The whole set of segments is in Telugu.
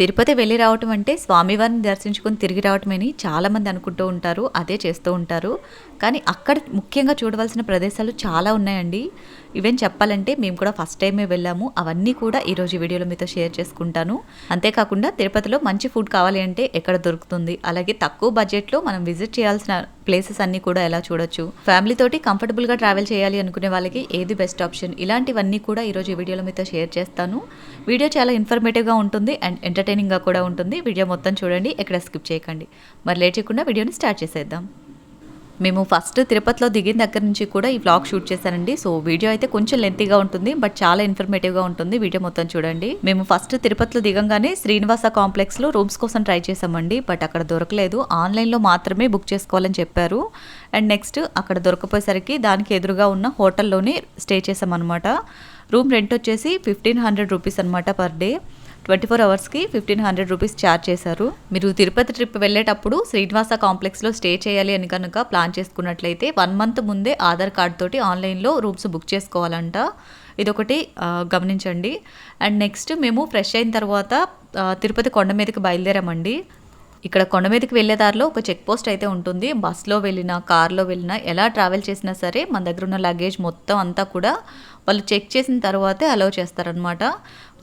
తిరుపతి వెళ్ళి రావటం అంటే స్వామివారిని దర్శించుకొని తిరిగి రావటమని చాలామంది అనుకుంటూ ఉంటారు అదే చేస్తూ ఉంటారు. కానీ అక్కడ ముఖ్యంగా చూడవలసిన ప్రదేశాలు చాలా ఉన్నాయండి. ఈవెన్ చెప్పాలంటే మేము కూడా ఫస్ట్ టైమే వెళ్ళాము. అవన్నీ కూడా ఈరోజు వీడియోలో మీతో షేర్ చేసుకుంటాను. అంతేకాకుండా తిరుపతిలో మంచి ఫుడ్ కావాలి అంటే ఎక్కడ దొరుకుతుంది? అలాగే తక్కువ బడ్జెట్లో మనం విజిట్ చేయాల్సిన ప్లేసెస్ అన్నీ కూడా ఎలా చూడొచ్చు? ఫ్యామిలీతోటి కంఫర్టబుల్గా ట్రావెల్ చేయాలి అనుకునే వాళ్ళకి ఏది బెస్ట్ ఆప్షన్ ఇలాంటివన్నీ కూడా ఈరోజు ఈ వీడియోలో మీతో షేర్ చేస్తాను. వీడియో చాలా ఇన్ఫర్మేటివ్గా ఉంటుంది అండ్ ఎంటర్టైనింగ్గా కూడా ఉంటుంది. వీడియో మొత్తం చూడండి ఎక్కడ స్కిప్ చేయకండి. మరి లేట్ చేయకుండా వీడియోని స్టార్ట్ చేసేద్దాం. మేము ఫస్ట్ తిరుపతిలో దిగిన దగ్గర నుంచి కూడా ఈ వ్లాగ్ షూట్ చేశానండి. సో వీడియో అయితే కొంచెం లెంతీగా ఉంటుంది బట్ చాలా ఇన్ఫర్మేటివ్గా ఉంటుంది వీడియో మొత్తం చూడండి. మేము ఫస్ట్ తిరుపతిలో దిగంగానే శ్రీనివాస కాంప్లెక్స్లో రూమ్స్ కోసం ట్రై చేసామండి బట్ అక్కడ దొరకలేదు. ఆన్లైన్లో మాత్రమే బుక్ చేసుకోవాలని చెప్పారు. అండ్ నెక్స్ట్ అక్కడ దొరకపోయేసరికి దానికి ఎదురుగా ఉన్న హోటల్లోనే స్టే చేసామన్నమాట రూమ్ రెంట్ వచ్చేసి ఫిఫ్టీన్ హండ్రెడ్ రూపీస్ అనమాట పర్ డే ట్వంటీ ఫోర్ అవర్స్కి ఫిఫ్టీన్ హండ్రెడ్ రూపీస్ ఛార్జ్ చేశారు. మీరు తిరుపతి ట్రిప్ వెళ్ళేటప్పుడు శ్రీనివాస కాంప్లెక్స్లో స్టే చేయాలి అని కనుక ప్లాన్ చేసుకున్నట్లయితే వన్ మంత్ ముందే ఆధార్ కార్డ్ తోటి ఆన్లైన్లో రూమ్స్ బుక్ చేసుకోవాలంట. ఇదొకటి గమనించండి. అండ్ నెక్స్ట్ మేము ఫ్రెష్ అయిన తర్వాత తిరుపతి కొండ మీదకి బయలుదేరామండి. ఇక్కడ కొండ మీదకి వెళ్ళే దారిలో ఒక చెక్ పోస్ట్ అయితే ఉంటుంది. బస్లో వెళ్ళినా కార్లో వెళ్ళినా ఎలా ట్రావెల్ చేసినా సరే మన దగ్గర ఉన్న లగేజ్ మొత్తం అంతా కూడా వాళ్ళు చెక్ చేసిన తర్వాతే అలౌ చేస్తారనమాట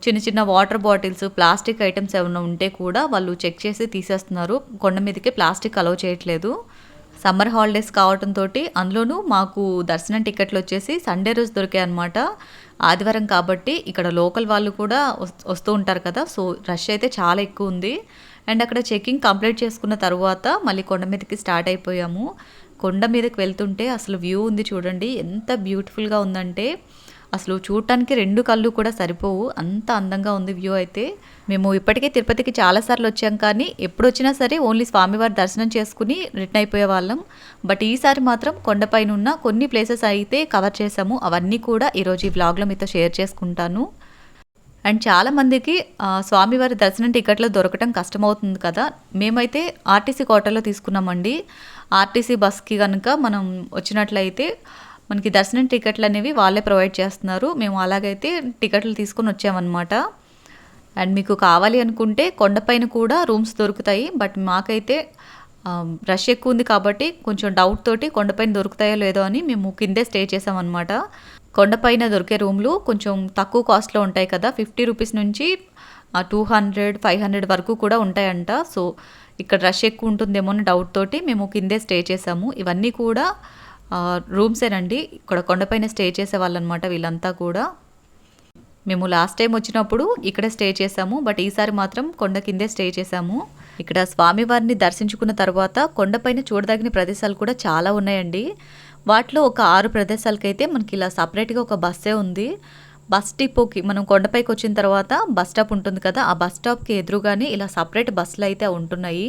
చిన్న చిన్న వాటర్ బాటిల్స్ ప్లాస్టిక్ ఐటమ్స్ ఏమైనా ఉంటే కూడా వాళ్ళు చెక్ చేసి తీసేస్తున్నారు. కొండ మీదకి ప్లాస్టిక్ అలౌ చేయట్లేదు. సమ్మర్ హాలిడేస్ కావటంతో అందులోనూ మాకు దర్శనం టికెట్లు వచ్చేసి సండే రోజు దొరికాయి అనమాట ఆదివారం కాబట్టి ఇక్కడ లోకల్ వాళ్ళు కూడా వస్తూ ఉంటారు కదా సో రష్ అయితే చాలా ఎక్కువ ఉంది. అండ్ అక్కడ చెకింగ్ కంప్లీట్ చేసుకున్న తర్వాత మళ్ళీ కొండ మీదకి స్టార్ట్ అయిపోయాము. కొండ మీదకి వెళ్తుంటే అసలు వ్యూ ఉంది చూడండి ఎంత బ్యూటిఫుల్గా ఉందంటే అసలు చూడటానికి రెండు కళ్ళు కూడా సరిపోవు. అంత అందంగా ఉంది వ్యూ అయితే. మేము ఇప్పటికే తిరుపతికి చాలాసార్లు వచ్చాం కానీ ఎప్పుడు వచ్చినా సరే ఓన్లీ స్వామివారి దర్శనం చేసుకుని రిటర్న్ అయిపోయే వాళ్ళం. బట్ ఈసారి మాత్రం కొండపైన ఉన్న కొన్ని ప్లేసెస్ అయితే కవర్ చేసాము అవన్నీ కూడా ఈరోజు ఈ బ్లాగ్లో మీతో షేర్ చేసుకుంటాను. అండ్ చాలా మందికి స్వామివారి దర్శనం టికెట్లు దొరకటం కష్టమవుతుంది కదా. మేమైతే ఆర్టీసీ కోటలో తీసుకున్నామండి. ఆర్టీసీ బస్కి కనుక మనం వచ్చినట్లయితే మనకి దర్శనం టికెట్లు అనేవి వాళ్ళే ప్రొవైడ్ చేస్తున్నారు. మేము అలాగైతే టికెట్లు తీసుకొని వచ్చామన్నమాట. అండ్ మీకు కావాలి అనుకుంటే కొండపైన కూడా రూమ్స్ దొరుకుతాయి. బట్ మాకైతే రష్ ఎక్కువ ఉంది కాబట్టి కొంచెం డౌట్ తోటి కొండపైన దొరుకుతాయో లేదో అని మేము కిందే స్టే చేసామన్నమాట. కొండపైన దొరికే రూమ్లు కొంచెం తక్కువ కాస్ట్లో ఉంటాయి కదా. ఫిఫ్టీ రూపీస్ నుంచి టూ హండ్రెడ్ ఫైవ్ హండ్రెడ్ వరకు కూడా ఉంటాయంట. సో ఇక్కడ రష్ ఎక్కువ ఉంటుందేమో అని డౌట్ తోటి మేము కిందే స్టే చేసాము. ఇవన్నీ కూడా రూమ్సేనండి ఇక్కడ కొండపైన స్టే చేసే వాళ్ళనమాట వీళ్ళంతా కూడా. మేము లాస్ట్ టైం వచ్చినప్పుడు ఇక్కడే స్టే చేసాము. బట్ ఈసారి మాత్రం కొండ కిందే స్టే చేసాము. ఇక్కడ స్వామివారిని దర్శించుకున్న తర్వాత కొండపైన చూడదగిన ప్రదేశాలు కూడా చాలా ఉన్నాయండి. వాటిలో ఒక ఆరు ప్రదేశాలకైతే మనకి ఇలా సపరేట్గా ఒక బస్సే ఉంది. బస్ డిపోకి మనం కొండపైకి వచ్చిన తర్వాత బస్ స్టాప్ ఉంటుంది కదా ఆ బస్ స్టాప్కి ఎదురుగానే ఇలా సపరేట్ బస్సులు అయితే ఉంటున్నాయి.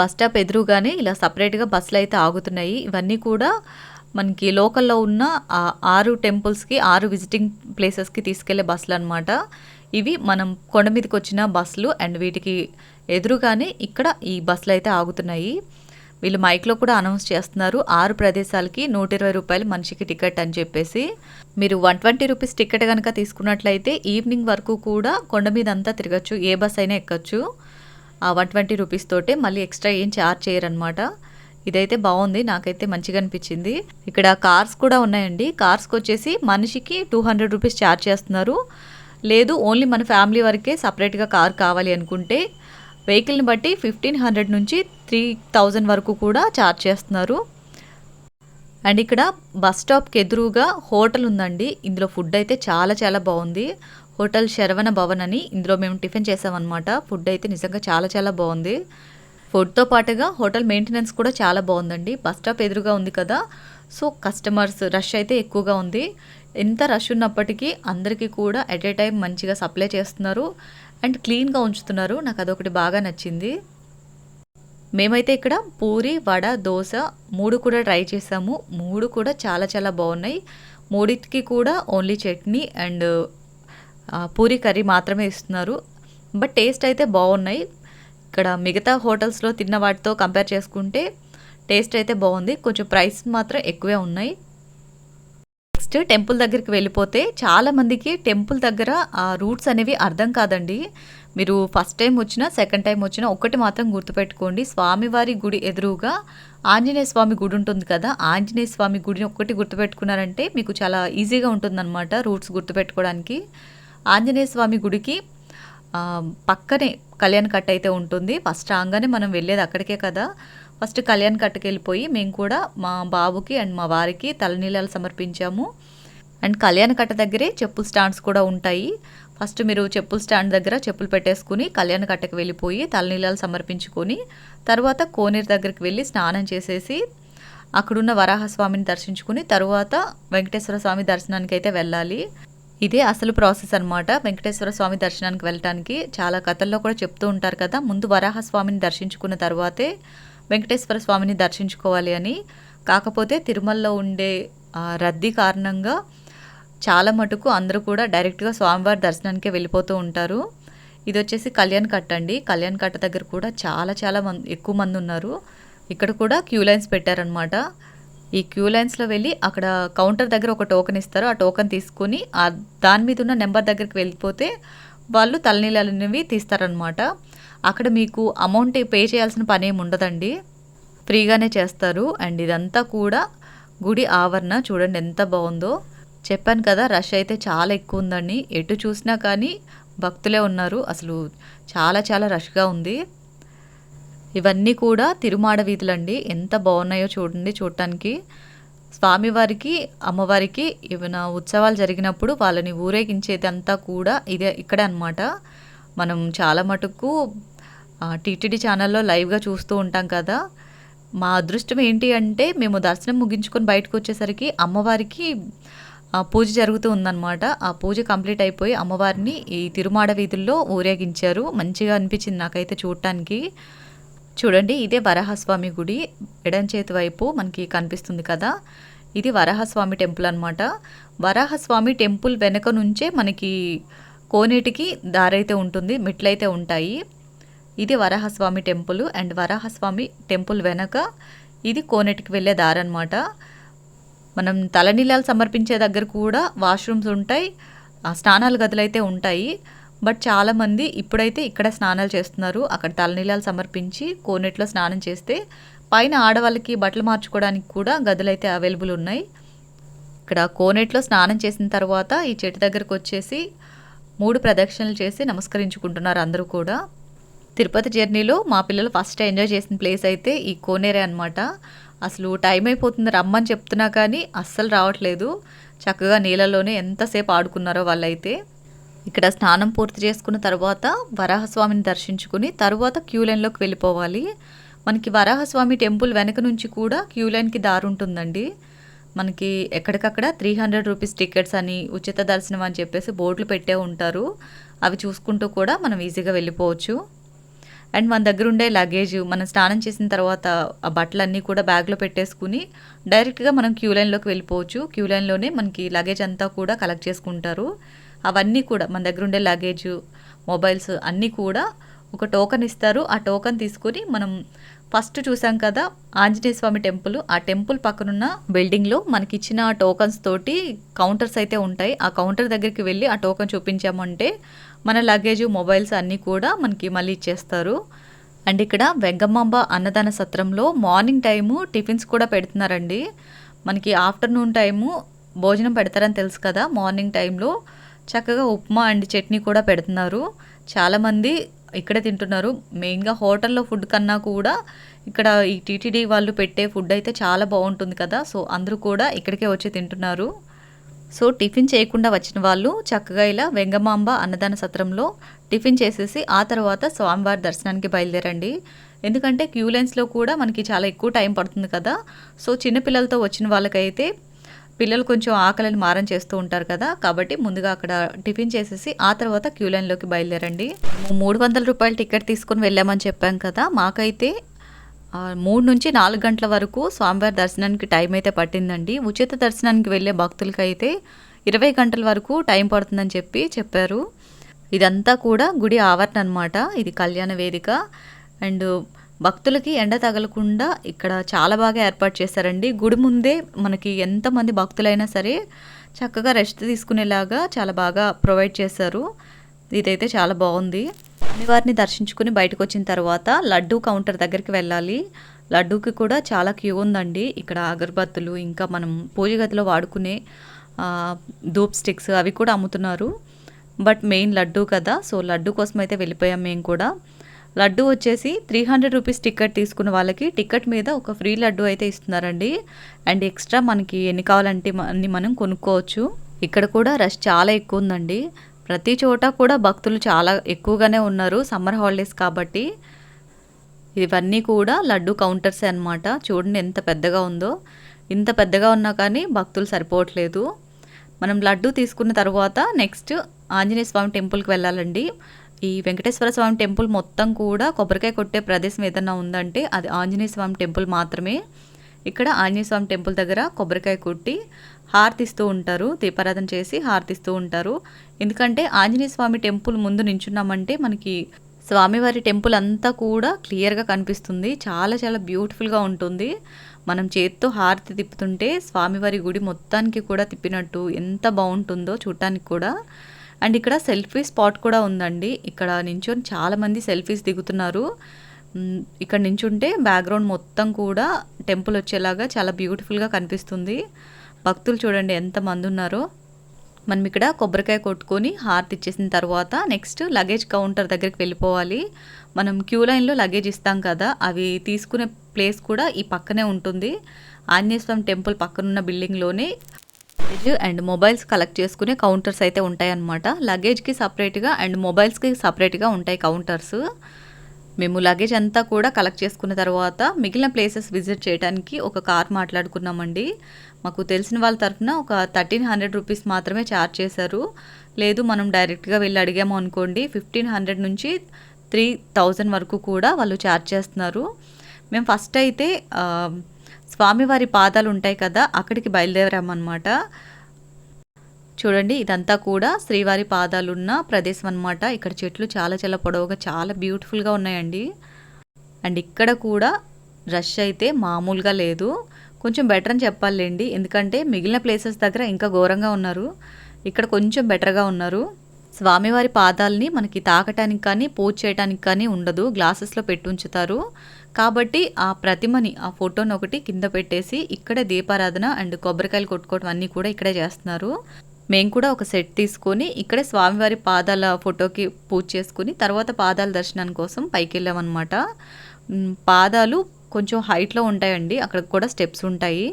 బస్ స్టాప్ ఎదురుగానే ఇలా సపరేట్గా బస్సులు అయితే ఆగుతున్నాయి. ఇవన్నీ కూడా మనకి లోకల్లో ఉన్న ఆరు టెంపుల్స్కి ఆరు విజిటింగ్ ప్లేసెస్కి తీసుకెళ్ళే బస్సులు అనమాట ఇవి మనం కొండ మీదకి వచ్చిన బస్సులు అండ్ వీటికి ఎదురుగానే ఇక్కడ ఈ బస్సులు అయితే ఆగుతున్నాయి. వీళ్ళు మైక్లో కూడా అనౌన్స్ చేస్తున్నారు. ఆరు ప్రదేశాలకి నూట ఇరవై రూపాయలు మనిషికి టికెట్ అని చెప్పేసి. మీరు వన్ ట్వంటీ రూపీస్ టికెట్ కనుక తీసుకున్నట్లయితే ఈవినింగ్ వరకు కూడా కొండ మీద అంతా తిరగచ్చు. ఏ బస్ అయినా ఎక్కచ్చు. ఆ వన్ ట్వంటీ రూపీస్ తోటే మళ్ళీ ఎక్స్ట్రా ఏం ఛార్జ్ చేయరనమాట ఇదైతే బాగుంది నాకైతే మంచిగా అనిపించింది. ఇక్కడ కార్స్ కూడా ఉన్నాయండి. కార్స్కి వచ్చేసి మనిషికి టూ హండ్రెడ్ రూపీస్ ఛార్జ్ చేస్తున్నారు. లేదు ఓన్లీ మన ఫ్యామిలీ వరకే సపరేట్గా కార్ కావాలి అనుకుంటే వెహికల్ని బట్టి ఫిఫ్టీన్ హండ్రెడ్ నుంచి త్రీ థౌజండ్ వరకు కూడా ఛార్జ్ చేస్తున్నారు. అండ్ ఇక్కడ బస్ స్టాప్కి ఎదురుగా హోటల్ ఉందండి. ఇందులో ఫుడ్ అయితే చాలా చాలా బాగుంది. హోటల్ శరవణ భవన్ అని ఇందులో మేము టిఫిన్ చేసామన్నమాట. ఫుడ్ అయితే నిజంగా చాలా చాలా బాగుంది. ఫుడ్తో పాటుగా హోటల్ మెయింటెనెన్స్ కూడా చాలా బాగుందండి. బస్ స్టాప్ ఎదురుగా ఉంది కదా. సో కస్టమర్స్ రష్ అయితే ఎక్కువగా ఉంది. ఎంత రష్ ఉన్నప్పటికీ అందరికీ కూడా ఎట్ ఏ టైం మంచిగా సప్లై చేస్తున్నారు అండ్ క్లీన్గా ఉంచుతున్నారు. నాకు అదొకటి బాగా నచ్చింది. మేమైతే ఇక్కడ పూరి వడ దోశ మూడు కూడా ట్రై చేసాము. మూడు కూడా చాలా చాలా బాగున్నాయి. మూడిటికి కూడా only chutney and puri curry మాత్రమే ఇస్తున్నారు. బట్ టేస్ట్ అయితే బాగున్నాయి. ఇక్కడ మిగతా హోటల్స్లో తిన్న వాటితో కంపేర్ చేసుకుంటే టేస్ట్ అయితే బాగుంది. కొంచెం ప్రైస్ మాత్రం ఎక్కువే ఉన్నాయి. నెక్స్ట్ టెంపుల్ దగ్గరికి వెళ్ళిపోతే చాలామందికి టెంపుల్ దగ్గర ఆ రూట్స్ అనేవి అర్థం కాదండి. మీరు ఫస్ట్ టైం వచ్చినా సెకండ్ టైం వచ్చినా ఒక్కటి మాత్రం గుర్తుపెట్టుకోండి. స్వామివారి గుడి ఎదురుగా ఆంజనేయ స్వామి గుడి ఉంటుంది కదా. ఆంజనేయ స్వామి గుడిని ఒక్కటి గుర్తుపెట్టుకున్నారంటే మీకు చాలా ఈజీగా ఉంటుందన్నమాట రూట్స్ గుర్తుపెట్టుకోవడానికి. ఆంజనేయ స్వామి గుడికి పక్కనే కళ్యాణ్ కట్ అయితే ఉంటుంది. ఫస్ట్ రాగానే మనం వెళ్ళేది అక్కడికే కదా. ఫస్ట్ కళ్యాణ్ కట్కి వెళ్ళిపోయి మేము కూడా మా బాబుకి అండ్ మా వారికి తలనీలాలు సమర్పించాము. అండ్ కళ్యాణ్ కట్ట దగ్గరే చెప్పుల స్టాండ్స్ కూడా ఉంటాయి. ఫస్ట్ మీరు చెప్పుల స్టాండ్ దగ్గర చెప్పులు పెట్టేసుకుని కళ్యాణ కట్టకు వెళ్ళిపోయి తలనీలాలు సమర్పించుకొని తర్వాత కోనేరు దగ్గరికి వెళ్ళి స్నానం చేసేసి అక్కడున్న వరాహస్వామిని దర్శించుకుని తరువాత వెంకటేశ్వర స్వామి దర్శనానికి అయితే వెళ్ళాలి. ఇదే అసలు ప్రాసెస్ అన్నమాట. వెంకటేశ్వర స్వామి దర్శనానికి వెళ్ళటానికి చాలా కథల్లో కూడా చెప్తూ ఉంటారు కదా ముందు వరాహస్వామిని దర్శించుకున్న తర్వాతే వెంకటేశ్వర స్వామిని దర్శించుకోవాలి అని. కాకపోతే తిరుమలలో ఉండే రద్దీ కారణంగా చాలా మటుకు అందరూ కూడా డైరెక్ట్గా స్వామివారి దర్శనానికే వెళ్ళిపోతూ ఉంటారు. ఇది వచ్చేసి కళ్యాణ్ కట్ అండి. కళ్యాణ్ కట్ట దగ్గర కూడా చాలా చాలా మంది ఎక్కువ మంది ఉన్నారు. ఇక్కడ కూడా క్యూ లైన్స్ పెట్టారనమాట ఈ క్యూ లైన్స్లో వెళ్ళి అక్కడ కౌంటర్ దగ్గర ఒక టోకెన్ ఇస్తారు. ఆ టోకెన్ తీసుకొని ఆ దాని మీద ఉన్న నెంబర్ దగ్గరికి వెళ్ళిపోతే వాళ్ళు తలనీళ్ళు అనేవి తీస్తారనమాట అక్కడ మీకు అమౌంట్ పే చేయాల్సిన పని ఏమి ఉండదండి. ఫ్రీగానే చేస్తారు. అండ్ ఇదంతా కూడా గుడి ఆవరణ. చూడండి ఎంత బాగుందో. చెప్పాను కదా రష్ అయితే చాలా ఎక్కువ ఉందండి. ఎటు చూసినా కానీ భక్తులే ఉన్నారు. అసలు చాలా చాలా రష్గా ఉంది. ఇవన్నీ కూడా తిరుమాడ వీధులండి. ఎంత బాగున్నాయో చూడండి చూడటానికి. స్వామివారికి అమ్మవారికి ఏమైనా ఉత్సవాలు జరిగినప్పుడు వాళ్ళని ఊరేగించేది అంతా కూడా ఇదే ఇక్కడే అనమాట మనం చాలా మటుకు టీటీడీ ఛానల్లో లైవ్గా చూస్తూ ఉంటాం కదా. మా అదృష్టం ఏంటి అంటే మేము దర్శనం ముగించుకొని బయటకు వచ్చేసరికి అమ్మవారికి పూజ జరుగుతూ ఉందన్నమాట. ఆ పూజ కంప్లీట్ అయిపోయి అమ్మవారిని ఈ తిరుమాడ వీధుల్లో ఊరేగించారు. మంచిగా అనిపించింది నాకైతే చూడటానికి. చూడండి ఇదే వరాహస్వామి గుడి. ఎడం చేతి వైపు మనకి కనిపిస్తుంది కదా ఇది వరాహస్వామి టెంపుల్ అనమాట వరాహస్వామి టెంపుల్ వెనక నుంచే మనకి కోనేటికి దారైతే ఉంటుంది మెట్లయితే ఉంటాయి. ఇది Varahaswamy temple and Varahaswamy temple వెనక ఇది కోనేటికి వెళ్ళే దారి అనమాట మనం తలనీలాలు సమర్పించే దగ్గర కూడా వాష్రూమ్స్ ఉంటాయి స్నానాల గదులు అయితే ఉంటాయి. బట్ చాలామంది ఇప్పుడైతే ఇక్కడ స్నానాలు చేస్తున్నారు. అక్కడ తలనీలాలు సమర్పించి కోనేట్లో స్నానం చేస్తే పైన ఆడవాళ్ళకి బట్టలు మార్చుకోవడానికి కూడా గదులు అయితే అవైలబుల్ ఉన్నాయి. ఇక్కడ కోనేట్లో స్నానం చేసిన తర్వాత ఈ చెట్టు దగ్గరకు వచ్చేసి మూడు ప్రదక్షిణలు చేసి నమస్కరించుకుంటున్నారు అందరూ కూడా. తిరుపతి జర్నీలో మా పిల్లలు ఫస్ట్ ఎంజాయ్ చేసిన ప్లేస్ అయితే ఈ కోనేరే అనమాట అసలు టైం అయిపోతుంది రమ్మని చెప్తున్నా కానీ అస్సలు రావట్లేదు. చక్కగా నీళ్ళలోనే ఎంతసేపు ఆడుకున్నారో వాళ్ళైతే. ఇక్కడ స్నానం పూర్తి చేసుకున్న తర్వాత వరాహస్వామిని దర్శించుకుని తర్వాత క్యూ లైన్లోకి వెళ్ళిపోవాలి. మనకి వరాహస్వామి టెంపుల్ వెనక నుంచి కూడా క్యూ లైన్కి దారి ఉంటుందండి. మనకి ఎక్కడికక్కడ త్రీ హండ్రెడ్ రూపీస్ టికెట్స్ అని ఉచిత దర్శనం అని చెప్పేసి బోర్డులు పెట్టే ఉంటారు. అవి చూసుకుంటూ కూడా మనం ఈజీగా వెళ్ళిపోవచ్చు. అండ్ మన దగ్గర ఉండే లగేజ్ మనం స్నానం చేసిన తర్వాత ఆ బట్టలన్నీ కూడా బ్యాగ్లో పెట్టేసుకుని డైరెక్ట్గా మనం క్యూ లైన్లోకి వెళ్ళిపోవచ్చు. క్యూ లైన్లోనే మనకి లగేజ్ అంతా కూడా కలెక్ట్ చేసుకుంటారు. అవన్నీ కూడా మన దగ్గర ఉండే లగేజ్ మొబైల్స్ అన్నీ కూడా ఒక టోకన్ ఇస్తారు. ఆ టోకన్ తీసుకొని మనం ఫస్ట్ చూసాం కదా ఆంజనేయ స్వామి టెంపుల్ ఆ టెంపుల్ పక్కనున్న బిల్డింగ్లో మనకి ఇచ్చిన టోకన్స్ తోటి కౌంటర్స్ అయితే ఉంటాయి. ఆ కౌంటర్ దగ్గరికి వెళ్ళి ఆ టోకన్ చూపించామంటే మన లగేజ్ మొబైల్స్ అన్నీ కూడా మనకి మళ్ళీ ఇచ్చేస్తారు. అండ్ ఇక్కడ వెంగమ్మాంబ అన్నదాన సత్రంలో మార్నింగ్ టైము టిఫిన్స్ కూడా పెడుతున్నారండి. మనకి ఆఫ్టర్నూన్ టైము భోజనం పెడతారని తెలుసు కదా మార్నింగ్ టైంలో చక్కగా ఉప్మా అండ్ చట్నీ కూడా పెడుతున్నారు. చాలామంది ఇక్కడే తింటున్నారు. మెయిన్గా హోటల్లో ఫుడ్ కన్నా కూడా ఇక్కడ ఈ టీటీడీ వాళ్ళు పెట్టే ఫుడ్ అయితే చాలా బాగుంటుంది కదా. సో అందరూ కూడా ఇక్కడికే వచ్చి తింటున్నారు. సో టిఫిన్ చేయకుండా వచ్చిన వాళ్ళు చక్కగా ఇలా వెంగమాంబ అన్నదాన సత్రంలో టిఫిన్ చేసేసి ఆ తర్వాత స్వామివారి దర్శనానికి బయలుదేరండి. ఎందుకంటే క్యూ లైన్స్లో కూడా మనకి చాలా ఎక్కువ టైం పడుతుంది కదా. సో చిన్నపిల్లలతో వచ్చిన వాళ్ళకైతే పిల్లలు కొంచెం ఆకలిని మారం చేస్తూ ఉంటారు కదా కాబట్టి ముందుగా అక్కడ టిఫిన్ చేసేసి ఆ తర్వాత క్యూ లైన్లోకి బయలుదేరండి. మూడు వందల రూపాయల టికెట్ తీసుకొని వెళ్ళామని చెప్పాం కదా మాకైతే మూడు నుంచి నాలుగు గంటల వరకు స్వామివారి దర్శనానికి టైం అయితే పట్టిందండి. ఉచిత దర్శనానికి వెళ్ళే భక్తులకి అయితే ఇరవై గంటల వరకు టైం పడుతుందని చెప్పి చెప్పారు. ఇదంతా కూడా గుడి ఆవరణ అనమాట ఇది కళ్యాణ వేదిక. అండ్ భక్తులకి ఎండ తగలకుండా ఇక్కడ చాలా బాగా ఏర్పాటు చేశారండి. గుడి ముందే మనకి ఎంతమంది భక్తులైనా సరే చక్కగా రెస్ట్ తీసుకునేలాగా చాలా బాగా ప్రొవైడ్ చేశారు. ఇదైతే చాలా బాగుంది. వారిని దర్శించుకుని బయటకు వచ్చిన తర్వాత లడ్డూ కౌంటర్ దగ్గరికి వెళ్ళాలి. లడ్డూకి కూడా చాలా క్యూ ఉందండి. ఇక్కడ అగరబత్తులు ఇంకా మనం పూజ గదిలో వాడుకునే ధూప్ స్టిక్స్ అవి కూడా అమ్ముతున్నారు. బట్ మెయిన్ లడ్డు కదా. సో లడ్డు కోసం అయితే వెళ్ళిపోయాం మేము కూడా. లడ్డు వచ్చేసి త్రీ హండ్రెడ్ రూపీస్ టికెట్ తీసుకున్న వాళ్ళకి టికెట్ మీద ఒక ఫ్రీ లడ్డు అయితే ఇస్తున్నారండి. అండ్ ఎక్స్ట్రా మనకి ఎన్ని కావాలంటే అన్ని మనం కొనుక్కోవచ్చు. ఇక్కడ కూడా రష్ చాలా ఎక్కువ ఉందండి. ప్రతి చోట కూడా భక్తులు చాలా ఎక్కువగానే ఉన్నారు సమ్మర్ హాలిడేస్ కాబట్టి. ఇవన్నీ కూడా లడ్డు కౌంటర్స్ అన్నమాట. చూడండి ఎంత పెద్దగా ఉందో. ఇంత పెద్దగా ఉన్నా కానీ భక్తులు సరిపోవట్లేదు. మనం లడ్డు తీసుకున్న తర్వాత నెక్స్ట్ ఆంజనేయ స్వామి టెంపుల్కి వెళ్ళాలండి. ఈ వెంకటేశ్వర స్వామి టెంపుల్ మొత్తం కూడా కొబ్బరికాయ కొట్టే ప్రదేశం ఏదన్నా ఉందంటే అది ఆంజనేయ స్వామి టెంపుల్ మాత్రమే. ఇక్కడ ఆంజనేయ స్వామి టెంపుల్ దగ్గర కొబ్బరికాయ కొట్టి హారతిస్తూ ఉంటారు. దీపారాధన చేసి హారతిస్తూ ఉంటారు. ఎందుకంటే ఆంజనేయ స్వామి టెంపుల్ ముందు నించున్నామంటే మనకి స్వామివారి టెంపుల్ అంతా కూడా క్లియర్గా కనిపిస్తుంది. చాలా చాలా బ్యూటిఫుల్గా ఉంటుంది. మనం చేత్తో హారతి తిప్పుతుంటే స్వామివారి గుడి మొత్తానికి కూడా తిప్పినట్టు ఎంత బాగుంటుందో చూడటానికి కూడా. అండ్ ఇక్కడ సెల్ఫీ స్పాట్ కూడా ఉందండి. ఇక్కడ నించొని చాలామంది సెల్ఫీస్ దిగుతున్నారు. ఇక్కడ నించుంటే బ్యాక్గ్రౌండ్ మొత్తం కూడా టెంపుల్ వచ్చేలాగా చాలా బ్యూటిఫుల్గా కనిపిస్తుంది. భక్తులు చూడండి ఎంతమంది ఉన్నారో. మనం ఇక్కడ కొబ్బరికాయ కొట్టుకొని హార్ట్ ఇచ్చేసిన తర్వాత నెక్స్ట్ లగేజ్ కౌంటర్ దగ్గరికి వెళ్ళిపోవాలి. మనం క్యూ లైన్లో లగేజ్ ఇస్తాం కదా అవి తీసుకునే ప్లేస్ కూడా ఈ పక్కనే ఉంటుంది. ఆంజనేయ స్వామి టెంపుల్ పక్కనున్న బిల్డింగ్లోనే లగేజ్ అండ్ మొబైల్స్ కలెక్ట్ చేసుకునే కౌంటర్స్ అయితే ఉంటాయన్నమాట. లగేజ్కి సపరేట్గా అండ్ మొబైల్స్కి సపరేట్గా ఉంటాయి కౌంటర్స్ మేము లగేజ్ అంతా కూడా కలెక్ట్ చేసుకున్న తర్వాత మిగిలిన ప్లేసెస్ విజిట్ చేయడానికి ఒక కార్ మాట్లాడుకున్నామండి. మాకు తెలిసిన వాళ్ళ తరఫున ఒక థర్టీన్ హండ్రెడ్ రూపీస్ మాత్రమే ఛార్జ్ చేశారు. లేదు మనం డైరెక్ట్గా వెళ్ళి అడిగాము అనుకోండి ఫిఫ్టీన్ హండ్రెడ్ నుంచి త్రీ థౌజండ్ వరకు కూడా వాళ్ళు ఛార్జ్ చేస్తున్నారు. మేము ఫస్ట్ అయితే స్వామివారి పాదాలు ఉంటాయి కదా అక్కడికి బయలుదేరామన్నమాట. చూడండి ఇదంతా కూడా శ్రీవారి పాదాలున్న ప్రదేశం అన్నమాట ఇక్కడ చెట్లు చాలా చాలా పొడవుగా చాలా బ్యూటిఫుల్గా ఉన్నాయండి. అండ్ ఇక్కడ కూడా రష్ అయితే మామూలుగా లేదు. కొంచెం బెటర్ అని చెప్పాలండి. ఎందుకంటే మిగిలిన ప్లేసెస్ దగ్గర ఇంకా ఘోరంగా ఉన్నారు. ఇక్కడ కొంచెం బెటర్గా ఉన్నారు. స్వామివారి పాదాలని మనకి తాకటానికి కానీ పూజ చేయడానికి కానీ ఉండదు. గ్లాసెస్లో పెట్టి ఉంచుతారు. కాబట్టి ఆ ప్రతిమని ఆ ఫోటోని ఒకటి కింద పెట్టేసి ఇక్కడే దీపారాధన అండ్ కొబ్బరికాయలు కొట్టుకోవడం అన్నీ కూడా ఇక్కడే చేస్తున్నారు. మేము కూడా ఒక సెట్ తీసుకొని ఇక్కడే స్వామివారి పాదాల ఫోటోకి పూజ చేసుకుని తర్వాత పాదాల దర్శనం కోసం పైకి వెళ్ళామన్నమాట పాదాలు కొంచెం హైట్లో ఉంటాయండి అక్కడ కూడా స్టెప్స్ ఉంటాయి.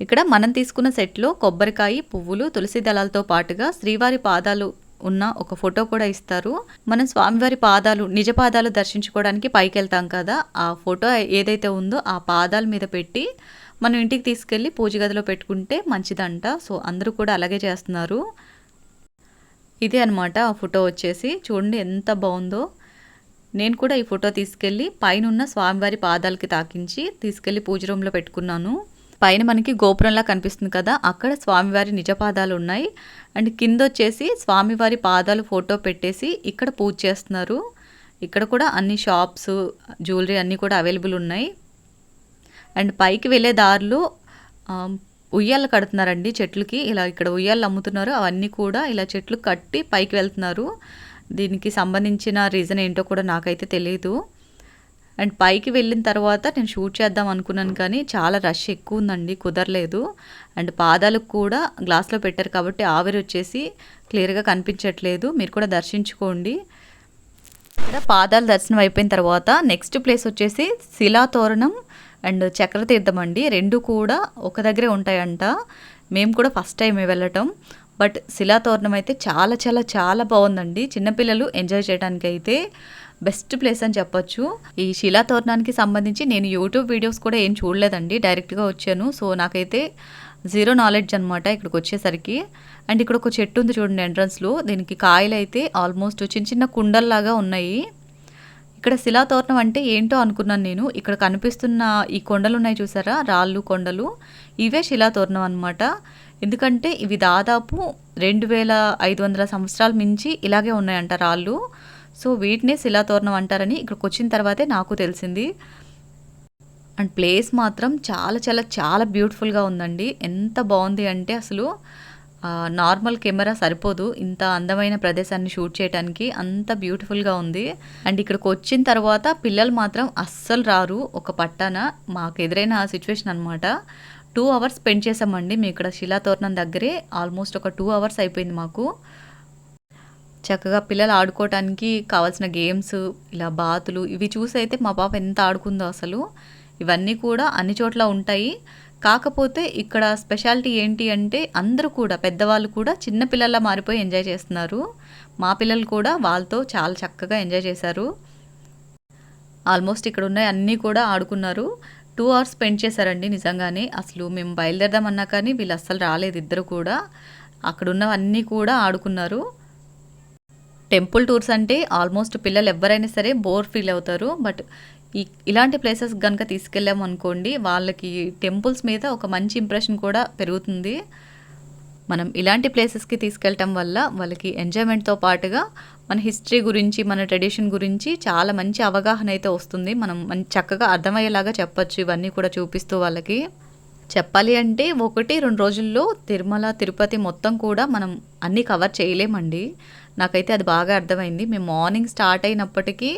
ఇక్కడ మనం తీసుకున్న సెట్లో కొబ్బరికాయ పువ్వులు తులసి దళాలతో పాటుగా శ్రీవారి పాదాలు ఉన్న ఒక ఫోటో కూడా ఇస్తారు. మనం స్వామివారి పాదాలు నిజ పాదాలు దర్శించుకోవడానికి పైకి వెళ్తాం కదా. ఆ ఫోటో ఏదైతే ఉందో ఆ పాదాల మీద పెట్టి మనం ఇంటికి తీసుకెళ్ళి పూజ గదిలో పెట్టుకుంటే మంచిదంట. సో అందరూ కూడా అలాగే చేస్తున్నారు. ఇదే అనమాట ఆ ఫోటో వచ్చేసి. చూడండి ఎంత బాగుందో. నేను కూడా ఈ ఫోటో తీసుకెళ్ళి పైన ఉన్న స్వామివారి పాదాలకి తాకించి తీసుకెళ్ళి పూజ రూమ్లో పెట్టుకున్నాను. పైన మనకి గోపురంలా కనిపిస్తుంది కదా అక్కడ స్వామివారి నిజ పాదాలు ఉన్నాయి. అండ్ కింద వచ్చేసి స్వామివారి పాదాలు ఫోటో పెట్టేసి ఇక్కడ పూజ చేస్తున్నారు. ఇక్కడ కూడా అన్ని షాప్స్ జ్యువెలరీ అన్నీ కూడా అవైలబుల్ ఉన్నాయి. అండ్ పైకి వెళ్ళే దారులు ఉయ్యాలు కడుతున్నారండి చెట్లకి. ఇలా ఇక్కడ ఉయ్యాలు అమ్ముతున్నారు. అవన్నీ కూడా ఇలా చెట్లు కట్టి పైకి వెళ్తున్నారు. దీనికి సంబంధించిన రీజన్ ఏంటో కూడా నాకైతే తెలియదు అండ్ పైకి వెళ్ళిన తర్వాత నేను షూట్ చేద్దాం అనుకున్నాను కానీ చాలా రష్ ఎక్కువ ఉందండి కుదరలేదు. అండ్ పాదాలకు కూడా గ్లాస్లో పెట్టారు కాబట్టి ఆవిరి వచ్చేసి క్లియర్గా కనిపించట్లేదు. మీరు కూడా దర్శించుకోండి. ఇక్కడ పాదాల దర్శనం అయిపోయిన తర్వాత నెక్స్ట్ ప్లేస్ వచ్చేసి శిలాతోరణం అండ్ చక్రతీర్థం అండి. రెండు కూడా ఒక దగ్గరే ఉంటాయంట. మేము కూడా ఫస్ట్ టైం వెళ్ళటం. బట్ శిలాతోరణం అయితే చాలా చాలా చాలా బాగుందండి. చిన్నపిల్లలు ఎంజాయ్ చేయడానికి అయితే బెస్ట్ ప్లేస్ అని చెప్పొచ్చు. ఈ శిలాతోరణానికి సంబంధించి నేను యూట్యూబ్ వీడియోస్ కూడా ఏం చూడలేదండి. డైరెక్ట్గా వచ్చాను. సో నాకైతే జీరో నాలెడ్జ్ అనమాట ఇక్కడికి వచ్చేసరికి. అండ్ ఇక్కడ ఒక చెట్టు ఉంది చూడండి ఎంట్రన్స్లో దీనికి కాయలు అయితే ఆల్మోస్ట్ చిన్న చిన్న కుండల్లాగా ఉన్నాయి. ఇక్కడ శిలాతోరణం అంటే ఏంటో అనుకున్నాను నేను. ఇక్కడ కనిపిస్తున్న ఈ కొండలు ఉన్నాయి చూసారా? రాళ్ళు కొండలు. ఇవే శిలాతోరణం అనమాట ఎందుకంటే ఇవి దాదాపు రెండు వేల ఐదు వందల సంవత్సరాల మించి ఇలాగే ఉన్నాయంట రాళ్ళు. సో వీటినే శిలాతోరణం అంటారని ఇక్కడికి వచ్చిన తర్వాతే నాకు తెలిసింది అండ్ ప్లేస్ మాత్రం చాలా చాలా చాలా బ్యూటిఫుల్గా ఉందండి ఎంత బాగుంది అంటే అసలు నార్మల్ కెమెరా సరిపోదు. ఇంత అందమైన ప్రదేశాన్ని షూట్ చేయటానికి. అంత బ్యూటిఫుల్‌గా ఉంది. అండ్ ఇక్కడికి వచ్చిన తర్వాత పిల్లలు మాత్రం అస్సలు రారు ఒక పట్టాన. మాకు ఎదురైన సిచ్యువేషన్ అనమాట. టూ అవర్స్ స్పెండ్ చేసామండి మేము ఇక్కడ శిలాతోరణం దగ్గరే ఆల్మోస్ట్ ఒక టూ అవర్స్ అయిపోయింది మాకు. చక్కగా పిల్లలు ఆడుకోవటానికి కావాల్సిన గేమ్స్, ఇలా బాతులు ఇవి చూసి అయితే మా పాప ఎంత ఆడుకుందో అసలు. ఇవన్నీ కూడా అన్ని చోట్ల ఉంటాయి. కాకపోతే ఇక్కడ స్పెషాలిటీ ఏంటి అంటే అందరూ కూడా పెద్దవాళ్ళు కూడా చిన్న పిల్లల్లా మారిపోయి ఎంజాయ్ చేస్తున్నారు. మా పిల్లలు కూడా వాళ్ళతో చాలా చక్కగా ఎంజాయ్ చేశారు. ఆల్మోస్ట్ ఇక్కడ ఉన్నాయి అన్నీ కూడా ఆడుకున్నారు. టూ అవర్స్ స్పెండ్ చేశారండి నిజంగానే. అసలు మేము బయలుదేరదామన్నా కానీ వీళ్ళు అస్సలు రాలేదు ఇద్దరు కూడా. అక్కడున్నవన్నీ కూడా ఆడుకున్నారు. టెంపుల్ టూర్స్ అంటే ఆల్మోస్ట్ పిల్లలు ఎవరైనా సరే బోర్ ఫీల్ అవుతారు. బట్ ఈ ఇలాంటి ప్లేసెస్ కనుక తీసుకెళ్ళాము అనుకోండి వాళ్ళకి టెంపుల్స్ మీద ఒక మంచి ఇంప్రెషన్ కూడా పెరుగుతుంది. మనం ఇలాంటి ప్లేసెస్‌కి తీసుకెళ్ళటం వల్ల వాళ్ళకి ఎంజాయ్‌మెంట్‌తో పాటుగా మన హిస్టరీ గురించి, మన ట్రెడిషన్ గురించి చాలా మంచి అవగాహన అయితే వస్తుంది. మనం చక్కగా అర్థమయ్యేలాగా చెప్పచ్చు ఇవన్నీ కూడా చూపిస్తూ వాళ్ళకి. చెప్పాలి అంటే 1, 2 రోజుల్లో తిరుమల, తిరుపతి మొత్తం కూడా మనం అన్నీ కవర్ చేయలేమండి. నాకైతే అది బాగా అర్థమైంది. మేము మార్నింగ్ స్టార్ట్ అయినప్పటికీ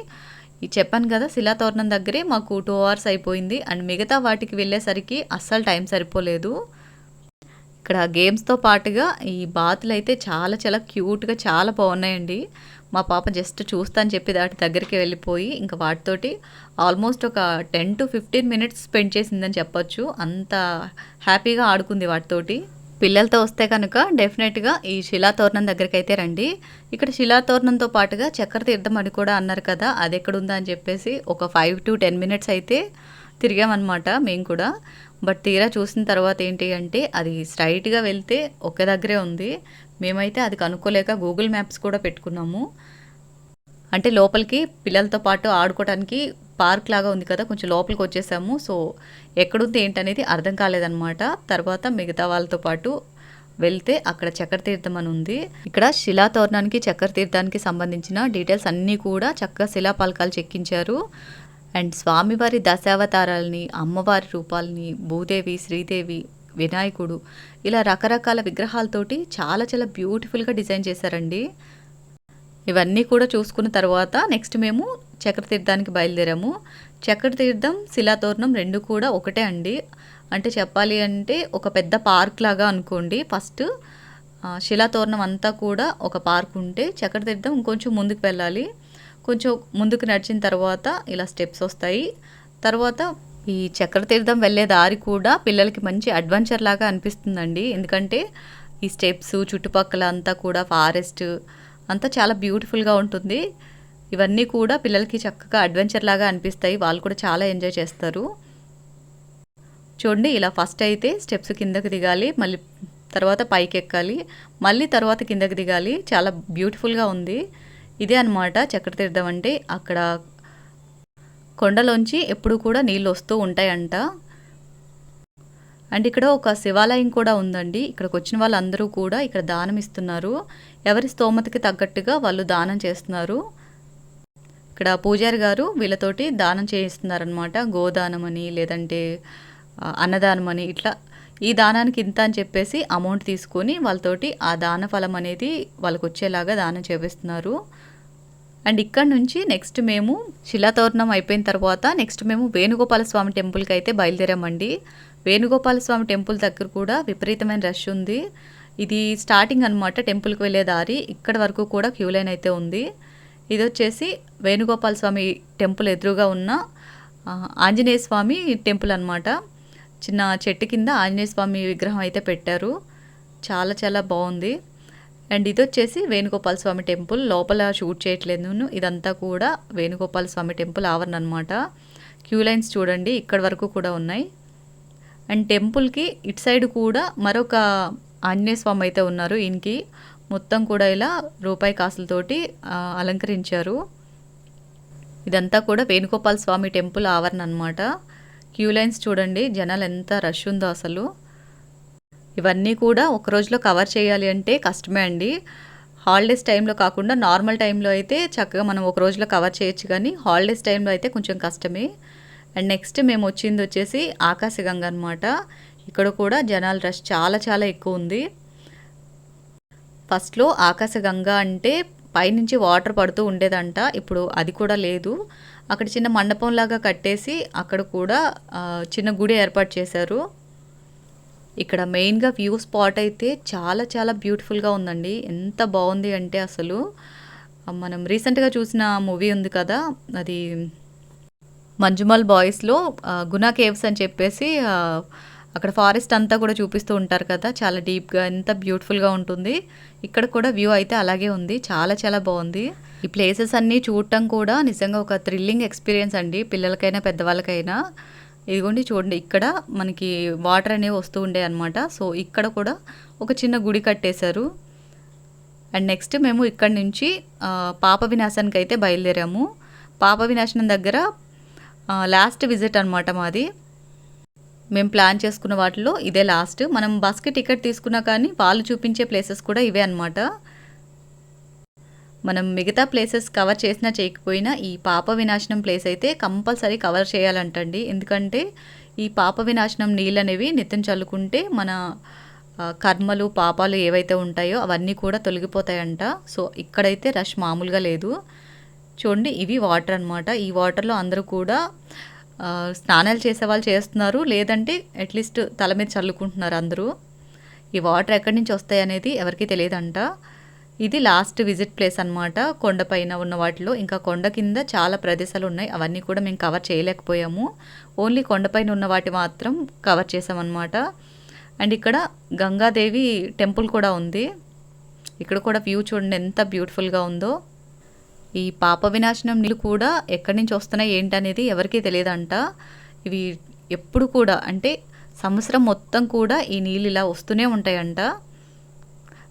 ఈ చెప్పాను కదా! శిలాతోరణం దగ్గరే మాకు టూ అవర్స్ అయిపోయింది. అండ్ మిగతా వాటికి వెళ్ళేసరికి అస్సలు టైం సరిపోలేదు. ఇక్కడ గేమ్స్‌తో పాటుగా ఈ బాతులు అయితే చాలా చాలా క్యూట్‌గా చాలా బాగున్నాయండి. మా పాప జస్ట్ చూస్తా అని చెప్పి వాటి దగ్గరికి వెళ్ళిపోయి ఇంకా వాటితోటి ఆల్మోస్ట్ ఒక 10-15 మినిట్స్ స్పెండ్ చేసిందని చెప్పొచ్చు. అంత హ్యాపీగా ఆడుకుంది వాటితోటి. పిల్లలతో వస్తే కనుక డెఫినెట్‌గా ఈ శిలాతోరణం దగ్గరికైతే రండి. ఇక్కడ శిలాతోరణంతో పాటుగా చక్ర తీర్థం అని కూడా అన్నారు కదా! అదెక్కడుందా అని చెప్పేసి ఒక 5-10 మినిట్స్ అయితే తిరిగామన్నమాట మేము కూడా. బట్ తీరా చూసిన తర్వాత ఏంటి అంటే అది స్ట్రైట్గా వెళ్తే ఒక దగ్గరే ఉంది. మేమైతే అది కనుక్కోలేక గూగుల్ మ్యాప్స్ కూడా పెట్టుకున్నాము. అంటే లోపలికి పిల్లలతో పాటు ఆడుకోవటానికి పార్క్ లాగా ఉంది కదా! కొంచెం లోపలికి వచ్చేసాము సో, ఎక్కడుంది ఏంటనేది అర్థం కాలేదనమాట. తర్వాత మిగతా వాళ్ళతో పాటు వెళ్తే అక్కడ చక్ర తీర్థం అని ఉంది. ఇక్కడ శిలాతోరణానికి, చక్ర తీర్థానికి సంబంధించిన డీటెయిల్స్ అన్నీ కూడా చక్కగా శిలాఫలకాలు చెక్కించారు. అండ్ స్వామివారి దశావతారాలని, అమ్మవారి రూపాలని, భూదేవి, శ్రీదేవి, వినాయకుడు ఇలా రకరకాల విగ్రహాలతోటి చాలా చాలా బ్యూటిఫుల్‌గా డిజైన్ చేశారండి. ఇవన్నీ కూడా చూసుకున్న తర్వాత నెక్స్ట్ మేము చక్రతీర్థానికి బయలుదేరాము. చక్రతీర్థం, శిలాతోరణం రెండు కూడా ఒకటే అండి. అంటే చెప్పాలి అంటే ఒక పెద్ద పార్క్ లాగా అనుకోండి. ఫస్ట్ శిలాతోరణం అంతా కూడా ఒక పార్క్ ఉంటే చక్రతీర్థం ఇంకొంచెం ముందుకు వెళ్ళాలి. కొంచెం ముందుకు నడిచిన తర్వాత ఇలా స్టెప్స్ వస్తాయి. తర్వాత ఈ చక్రతీర్థం వెళ్ళే దారి కూడా పిల్లలకి మంచి అడ్వెంచర్ లాగా అనిపిస్తుందండి. ఎందుకంటే ఈ స్టెప్స్ చుట్టుపక్కల అంతా కూడా ఫారెస్ట్ అంతా చాలా బ్యూటిఫుల్‌గా ఉంటుంది. ఇవన్నీ కూడా పిల్లలకి చక్కగా అడ్వెంచర్ లాగా అనిపిస్తాయి. వాళ్ళు కూడా చాలా ఎంజాయ్ చేస్తారు. చూడండి ఇలా ఫస్ట్ అయితే స్టెప్స్ కిందకి దిగాలి. మళ్ళీ తర్వాత పైకెక్కాలి. మళ్ళీ తర్వాత కిందకి దిగాలి. చాలా బ్యూటిఫుల్‌గా ఉంది. ఇదే అనమాట చక్రతీర్థం అంటే. అక్కడ కొండలోంచి ఎప్పుడు కూడా నీళ్ళు వస్తూ ఉంటాయంట. అండ్ ఇక్కడ ఒక శివాలయం కూడా ఉందండి. ఇక్కడికొచ్చిన వాళ్ళందరూ కూడా ఇక్కడ దానం ఇస్తున్నారు. ఎవరి స్తోమతకి తగ్గట్టుగా వాళ్ళు దానం చేస్తున్నారు. ఇక్కడ పూజారి గారు వీళ్ళతోటి దానం చేయిస్తున్నారనమాట. గోదానం అని లేదంటే అన్నదానం అని ఇట్లా ఈ దానానికి ఇంత అని చెప్పేసి అమౌంట్ తీసుకొని వాళ్ళతోటి ఆ దాన ఫలం అనేది వాళ్ళకొచ్చేలాగా దానం చేపిస్తున్నారు. అండ్ ఇక్కడ నుంచి నెక్స్ట్ మేము శిలాతోరణం అయిపోయిన తర్వాత నెక్స్ట్ మేము వేణుగోపాల స్వామి టెంపుల్కి అయితే బయలుదేరామండి. వేణుగోపాల స్వామి టెంపుల్ దగ్గర కూడా విపరీతమైన రష్ ఉంది. ఇది స్టార్టింగ్ అనమాట టెంపుల్‌కి వెళ్ళే దారి. ఇక్కడ వరకు కూడా క్యూ లైన్ అయితే ఉంది. ఇదొచ్చేసి వేణుగోపాల స్వామి టెంపుల్ ఎదురుగా ఉన్న ఆంజనేయ స్వామి టెంపుల్ అనమాట. చిన్న చెట్టు కింద ఆంజనేయ స్వామి విగ్రహం అయితే పెట్టారు. చాలా చాలా బాగుంది అండ్ ఇదొచ్చేసి వేణుగోపాల స్వామి టెంపుల్. లోపల షూట్ చేయట్లేదు ఇదంతా కూడా వేణుగోపాల స్వామి టెంపుల్ ఆవరణ అనమాట. క్యూ లైన్స్ చూడండి ఇక్కడ వరకు కూడా ఉన్నాయి. అండ్ టెంపుల్‌కి ఇటు సైడ్ కూడా మరొక ఆంజనేయ స్వామి అయితే ఉన్నారు. ఈయనకి మొత్తం కూడా ఇలా రూపాయి కాసులతోటి అలంకరించారు. ఇదంతా కూడా వేణుగోపాల స్వామి టెంపుల్ ఆవరణ అనమాట. క్యూ లైన్స్ చూడండి జనాలు ఎంత రష్ ఉందో అసలు. ఇవన్నీ కూడా ఒక రోజులో కవర్ చేయాలి అంటే కష్టమే అండి. హాలిడేస్ టైంలో కాకుండా నార్మల్ టైంలో అయితే చక్కగా మనం ఒక రోజులో కవర్ చేయొచ్చు కానీ హాలిడేస్ టైంలో అయితే కొంచెం కష్టమే. అండ్ నెక్స్ట్ మేము వచ్చింది వచ్చేసి ఆకాశగంగ అనమాట. ఇక్కడ కూడా జనాల రష్ చాలా చాలా ఎక్కువ ఉంది ఫస్ట్‌లో ఆకాశగంగా అంటే పైనుంచి వాటర్ పడుతూ ఉండేదంట. ఇప్పుడు అది కూడా లేదు. అక్కడ చిన్న మండపంలాగా కట్టేసి అక్కడ కూడా చిన్న గుడి ఏర్పాటు చేశారు. ఇక్కడ మెయిన్‌గా వ్యూ స్పాట్ అయితే చాలా చాలా బ్యూటిఫుల్‌గా ఉందండి. ఎంత బాగుంది అంటే అసలు మనం రీసెంట్‌గా చూసిన మూవీ ఉంది కదా! అది 'మంజుమల్ బాయ్స్‌లో' 'గునా కేవ్స్' అని చెప్పేసి అక్కడ ఫారెస్ట్ అంతా కూడా చూపిస్తూ ఉంటారు కదా! చాలా డీప్‌గా ఎంత బ్యూటిఫుల్‌గా ఉంటుంది. ఇక్కడ కూడా వ్యూ అయితే అలాగే ఉంది. చాలా చాలా బాగుంది ఈ ప్లేసెస్ అన్నీ చూడటం కూడా నిజంగా ఒక థ్రిల్లింగ్ ఎక్స్‌పీరియన్స్ అండి. పిల్లలకైనా, పెద్దవాళ్ళకైనా. ఇదిగోండి చూడండి ఇక్కడ మనకి వాటర్ అనేవి వస్తూ ఉండేయన్నమాట. సో, ఇక్కడ కూడా ఒక చిన్న గుడి కట్టేశారు. అండ్ నెక్స్ట్ మేము ఇక్కడ నుంచి పాప వినాశానికి అయితే బయలుదేరాము. పాప వినాశనం దగ్గర లాస్ట్ విజిట్ అనమాట మాది. మేము ప్లాన్ చేసుకున్న వాటిలో ఇదే లాస్ట్. మనం బస్‌కి టికెట్ తీసుకున్నా కానీ వాళ్ళు చూపించే ప్లేసెస్ కూడా ఇవే అనమాట. మనం మిగతా ప్లేసెస్ కవర్ చేసినా చేయకపోయినా ఈ పాప వినాశనం ప్లేస్ అయితే కంపల్సరీ కవర్ చేయాలంటండి. ఎందుకంటే ఈ పాప వినాశనం నీళ్ళనేవి నిత్యం చల్లుకుంటే మన కర్మలు, పాపాలు ఏవైతే ఉంటాయో అవన్నీ కూడా తొలగిపోతాయంట. సో, ఇక్కడైతే రష్ మామూలుగా లేదు. చూడండి ఇవి వాటర్ అనమాట. ఈ వాటర్‌లో అందరూ కూడా స్నానాలు చేసే వాళ్ళు చేస్తున్నారు. లేదంటే అట్‌లీస్ట్ తల మీద చల్లుకుంటున్నారు అందరూ. ఈ వాటర్ ఎక్కడి నుంచి వస్తాయి అనేది ఎవరికీ తెలియదంట ఇది లాస్ట్ విజిట్ ప్లేస్ అనమాట. కొండపైన ఉన్న వాటిలో. ఇంకా కొండ కింద చాలా ప్రదేశాలు ఉన్నాయి. అవన్నీ కూడా మేము కవర్ చేయలేకపోయాము. ఓన్లీ కొండపైన ఉన్న వాటి మాత్రం కవర్ చేసామన్నమాట అండ్ ఇక్కడ గంగాదేవి టెంపుల్ కూడా ఉంది. ఇక్కడ కూడా వ్యూ చూడండి ఎంత బ్యూటిఫుల్‌గా ఉందో. ఈ పాప వినాశనం నీళ్ళు కూడా ఎక్కడి నుంచి వస్తున్నాయి ఏంటనేది ఎవరికీ తెలియదంట ఇవి ఎప్పుడు కూడా అంటే సంవత్సరం మొత్తం కూడా ఈ నీళ్ళు ఇలా వస్తూనే ఉంటాయంట.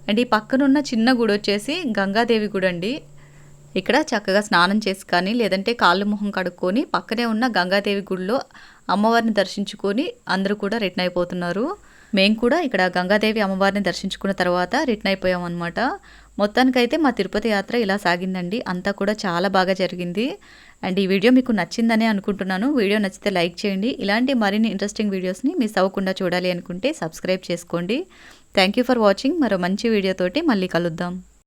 అండ్ ఈ పక్కనున్న చిన్న గుడి వచ్చేసి గంగాదేవి గుడండి. ఇక్కడ చక్కగా స్నానం చేసి కానీ, లేదంటే కాళ్ళు, మొహం కడుక్కొని పక్కనే ఉన్న గంగాదేవి గుడిలో అమ్మవారిని దర్శించుకొని అందరూ కూడా రిటర్న్ అయిపోతున్నారు. మేము కూడా ఇక్కడ గంగాదేవి అమ్మవారిని దర్శించుకున్న తర్వాత రిటర్న్ అయిపోయామనమాట. మొత్తానికైతే మా తిరుపతి యాత్ర ఇలా సాగిందండి. అంతా కూడా చాలా బాగా జరిగింది. అండ్ ఈ వీడియో మీకు నచ్చిందనే అనుకుంటున్నాను. వీడియో నచ్చితే లైక్ చేయండి. ఇలాంటి మరిన్ని ఇంట్రెస్టింగ్ వీడియోస్‌ని మిస్ అవ్వకుండా చూడాలి అనుకుంటే సబ్స్క్రైబ్ చేసుకోండి. Thank you for watching. మరో మంచి వీడియోతోటి మళ్ళీ కలుద్దాం.